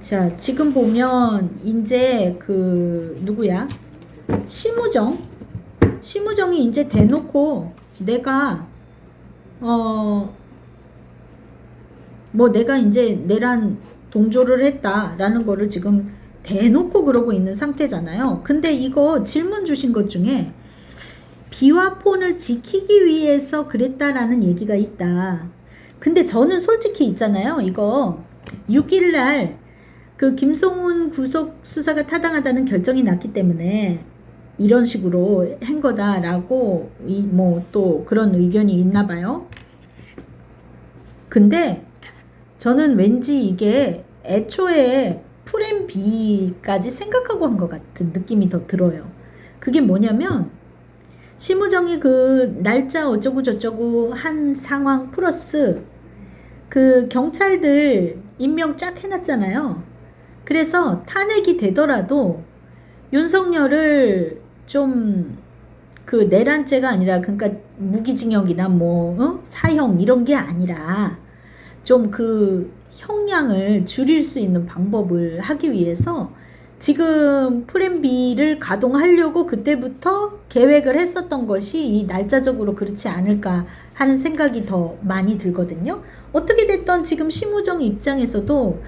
자, 지금 보면 이제 그 누구야? 심우정. 심우정이 이제 대놓고 내가 어 뭐 내가 이제 내란 동조를 했다라는 거를 지금 대놓고 그러고 있는 상태잖아요. 근데 이거 질문 주신 것 중에 비와폰을 지키기 위해서 그랬다라는 얘기가 있다. 근데 저는 솔직히 있잖아요. 이거 6일 날 그 김성훈 구속 수사가 타당하다는 결정이 났기 때문에 이런 식으로 한 거다라고 이 뭐 또 그런 의견이 있나 봐요. 근데 저는 왠지 이게 애초에 프렘 B까지 생각하고 한 것 같은 느낌이 더 들어요. 그게 뭐냐면 심우정이 그 날짜 어쩌고 저쩌고 한 상황 플러스 그 경찰들 임명 쫙 해놨잖아요. 그래서 탄핵이 되더라도 윤석열을 좀 그 내란죄가 아니라 그러니까 무기징역이나 뭐 어? 사형 이런 게 아니라 좀 그 형량을 줄일 수 있는 방법을 하기 위해서 지금 프렘 B를 가동하려고 그때부터 계획을 했었던 것이 이 날짜적으로 그렇지 않을까 하는 생각이 더 많이 들거든요. 어떻게 됐던 지금 심우정 입장에서도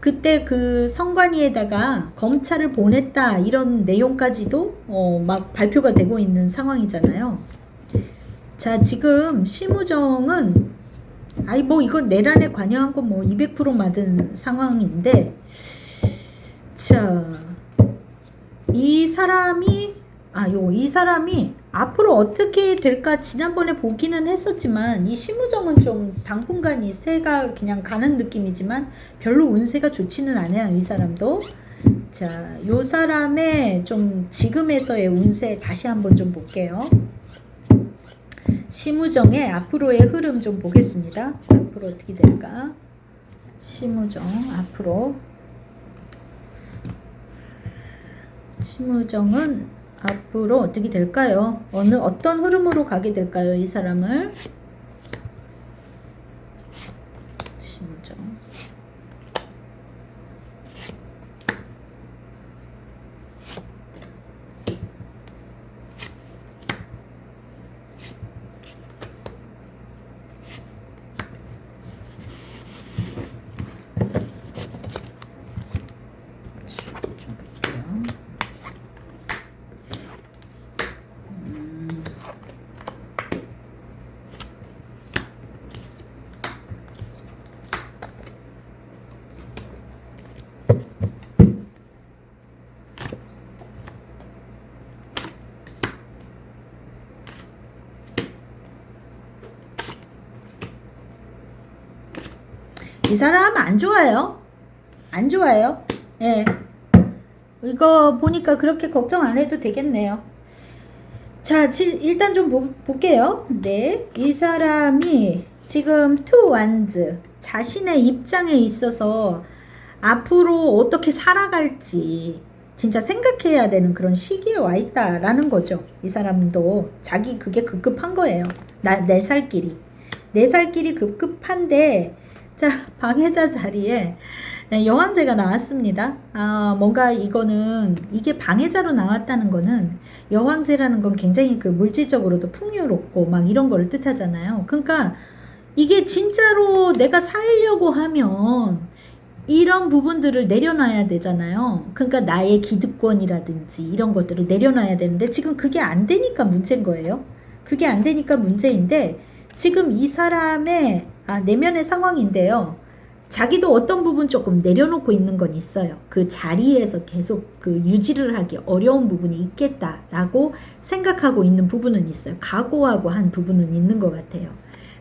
그때 그 성관위에다가 검찰을 보냈다 이런 내용까지도 어, 막 발표가 되고 있는 상황이잖아요. 자, 지금 심우정은 아이 뭐 이건 내란에 관여한 건 뭐 200% 맞은 상황인데 자, 이 사람이 아, 요 이 사람이 앞으로 어떻게 될까 지난번에 보기는 했었지만 이 심우정은 좀 당분간 이 새가 그냥 가는 느낌이지만 별로 운세가 좋지는 않아요 이 사람도 자, 요 사람의 좀 지금에서의 운세 다시 한번 좀 볼게요. 심우정의 앞으로의 흐름 좀 보겠습니다. 앞으로 어떻게 될까? 심우정 앞으로 심우정은 앞으로 어떻게 될까요? 어느 어떤 흐름으로 가게 될까요? 이 사람을 심우정 좀 볼게요. 이 사람 안 좋아요. 안 좋아요. 예. 이거 보니까 그렇게 걱정 안 해도 되겠네요. 자, 질- 일단 좀 보, 볼게요. 네. 이 사람이 지금 투 완즈 자신의 입장에 있어서 앞으로 어떻게 살아갈지 진짜 생각해야 되는 그런 시기에 와 있다라는 거죠. 이 사람도 자기 그게 급급한 거예요. 나, 내 살길이. 내 살길이 급급한데 자, 방해자 자리에 네, 여왕제가 나왔습니다. 아, 뭔가 이거는 이게 방해자로 나왔다는 거는 여왕제라는 건 굉장히 그 물질적으로도 풍요롭고 막 이런 거를 뜻하잖아요. 그러니까 이게 진짜로 내가 살려고 하면 이런 부분들을 내려놔야 되잖아요. 그러니까 나의 기득권이라든지 이런 것들을 내려놔야 되는데 지금 그게 안 되니까 문제인 거예요. 그게 안 되니까 문제인데 지금 이 사람의 아, 내면의 상황인데요. 자기도 어떤 부분 조금 내려놓고 있는 건 있어요. 그 자리에서 계속 그 유지를 하기 어려운 부분이 있겠다라고 생각하고 있는 부분은 있어요. 각오하고 한 부분은 있는 것 같아요.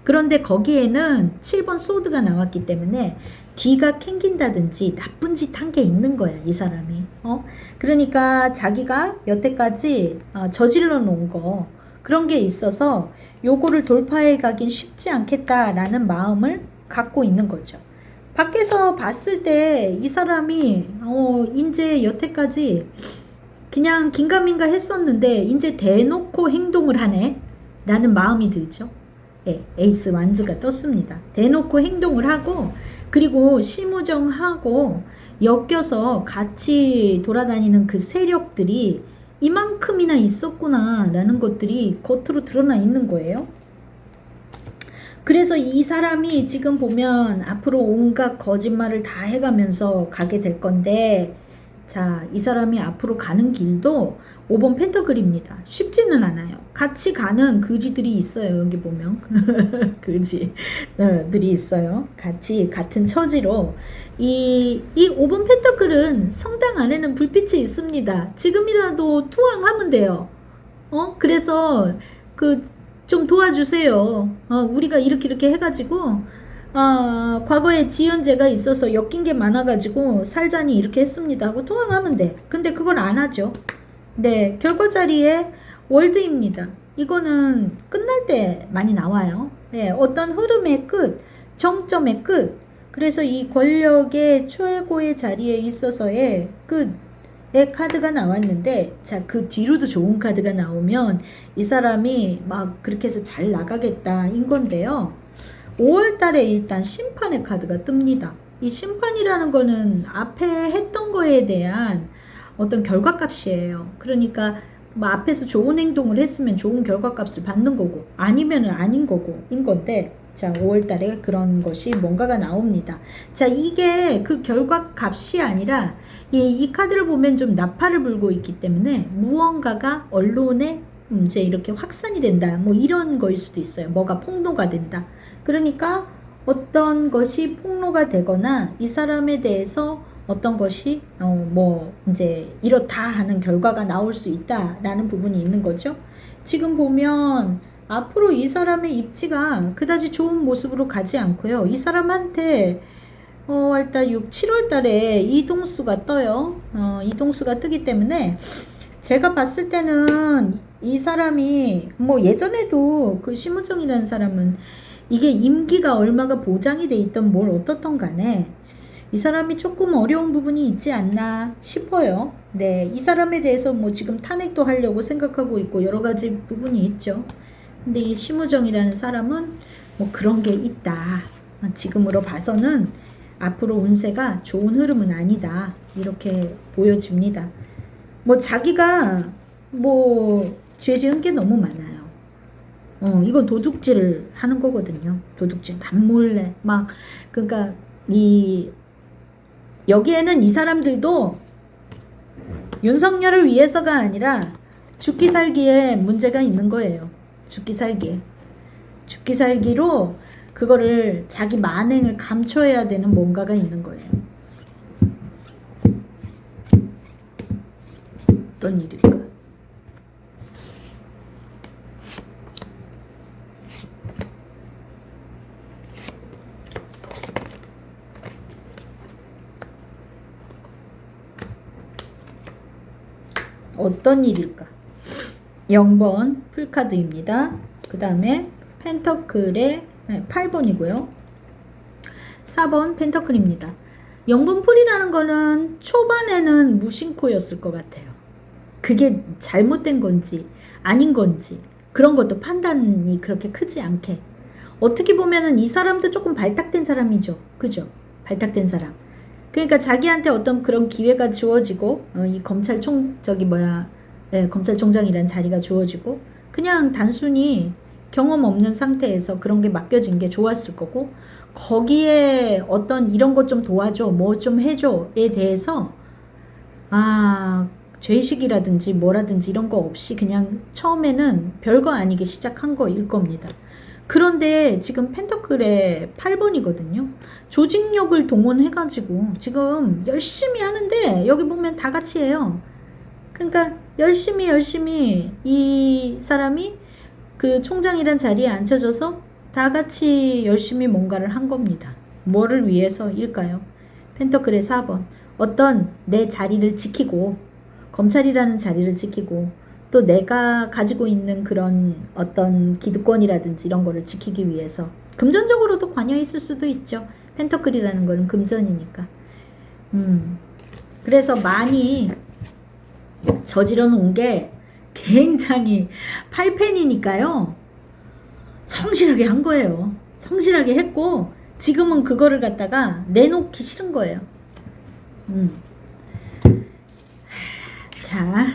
그런데 거기에는 7번 소드가 나왔기 때문에 뒤가 캥긴다든지 나쁜 짓 한 게 있는 거야, 이 사람이. 어? 그러니까 자기가 여태까지 어, 저질러 놓은 거 그런 게 있어서 요거를 돌파해 가긴 쉽지 않겠다라는 마음을 갖고 있는 거죠. 밖에서 봤을 때 이 사람이 어 이제 여태까지 그냥 긴가민가 했었는데 이제 대놓고 행동을 하네 라는 마음이 들죠. 예, 에이스 완즈가 떴습니다. 대놓고 행동을 하고 그리고 심우정하고 엮여서 같이 돌아다니는 그 세력들이 이만큼이나 있었구나라는 것들이 겉으로 드러나 있는 거예요. 그래서 이 사람이 지금 보면 앞으로 온갖 거짓말을 다 해가면서 가게 될 건데, 자, 이 사람이 앞으로 가는 길도 5번 펜터글입니다. 쉽지는 않아요. 같이 가는 그지들이 있어요. 여기 보면. 그지들이 있어요. 같이 같은 처지로. 이, 이 5번 펜터글은 성당 안에는 불빛이 있습니다. 지금이라도 투항하면 돼요. 어? 그래서 그 좀 도와주세요. 어, 우리가 이렇게 이렇게 해가지고 아, 과거에 지연제가 있어서 엮인 게 많아가지고 살자니 이렇게 했습니다 하고 통화하면 돼. 근데 그걸 안 하죠. 네, 결과 자리에 월드입니다. 이거는 끝날 때 많이 나와요. 네, 어떤 흐름의 끝, 정점의 끝. 그래서 이 권력의 최고의 자리에 있어서의 끝의 카드가 나왔는데, 자, 그 뒤로도 좋은 카드가 나오면 이 사람이 막 그렇게 해서 잘 나가겠다인 건데요. 5월 달에 일단 심판의 카드가 뜹니다. 이 심판이라는 거는 앞에 했던 거에 대한 어떤 결과값이에요. 그러니까 뭐 앞에서 좋은 행동을 했으면 좋은 결과값을 받는 거고 아니면은 아닌 거고 인 건데 자 5월 달에 그런 것이 뭔가가 나옵니다. 자 이게 그 결과값이 아니라 이, 이 카드를 보면 좀 나팔을 불고 있기 때문에 무언가가 언론에 음, 이제 이렇게 확산이 된다. 뭐 이런 거일 수도 있어요. 뭐가 폭로가 된다. 그러니까 어떤 것이 폭로가 되거나 이 사람에 대해서 어떤 것이 어 뭐 이제 이렇다 하는 결과가 나올 수 있다라는 부분이 있는 거죠. 지금 보면 앞으로 이 사람의 입지가 그다지 좋은 모습으로 가지 않고요. 이 사람한테 어 일단 6, 7월 달에 이동수가 떠요. 어 이동수가 뜨기 때문에 제가 봤을 때는 이 사람이 뭐 예전에도 그 심우정이라는 사람은 이게 임기가 얼마가 보장이 돼 있던 뭘 어떻던 간에 이 사람이 조금 어려운 부분이 있지 않나 싶어요. 네, 이 사람에 대해서 뭐 지금 탄핵도 하려고 생각하고 있고 여러 가지 부분이 있죠. 근데 이 심우정이라는 사람은 뭐 그런 게 있다. 지금으로 봐서는 앞으로 운세가 좋은 흐름은 아니다. 이렇게 보여집니다. 뭐 자기가 뭐 죄 지은 게 너무 많아요. 어, 이건 도둑질 하는 거거든요. 도둑질 남몰래 막 그러니까 이 여기에는 이 사람들도 윤석열을 위해서가 아니라 죽기 살기에 문제가 있는 거예요. 죽기 살기에. 죽기 살기로 그거를 자기 만행을 감춰야 되는 뭔가가 있는 거예요. 어떤 일일까? 어떤 일일까? 0번 풀카드입니다. 그 다음에 펜터클의 8번이고요. 4번 펜터클입니다. 0번 풀이라는 거는 초반에는 무심코였을 것 같아요. 그게 잘못된 건지 아닌 건지 그런 것도 판단이 그렇게 크지 않게 어떻게 보면은 이 사람도 조금 발탁된 사람이죠. 그죠? 발탁된 사람. 그러니까 자기한테 어떤 그런 기회가 주어지고 어, 이 검찰총 저기 뭐야 네, 검찰총장이라는 자리가 주어지고 그냥 단순히 경험 없는 상태에서 그런 게 맡겨진 게 좋았을 거고 거기에 어떤 이런 것 좀 도와줘 뭐 좀 해줘에 대해서 아 죄의식이라든지 뭐라든지 이런 거 없이 그냥 처음에는 별거 아니게 시작한 거일 겁니다. 그런데 지금 펜터클의 8번이거든요. 조직력을 동원해가지고 지금 열심히 하는데 여기 보면 다 같이 해요. 그러니까 열심히 열심히 이 사람이 그 총장이란 자리에 앉혀져서 다 같이 열심히 뭔가를 한 겁니다. 뭐를 위해서일까요? 펜터클의 4번. 어떤 내 자리를 지키고 검찰이라는 자리를 지키고 또 내가 가지고 있는 그런 어떤 기득권이라든지 이런 거를 지키기 위해서 금전적으로도 관여 있을 수도 있죠. 펜터클이라는 거는 금전이니까. 음. 그래서 많이 저지러 놓은 게 굉장히 8펜이니까요. 성실하게 한 거예요. 성실하게 했고 지금은 그거를 갖다가 내놓기 싫은 거예요. 음. 자,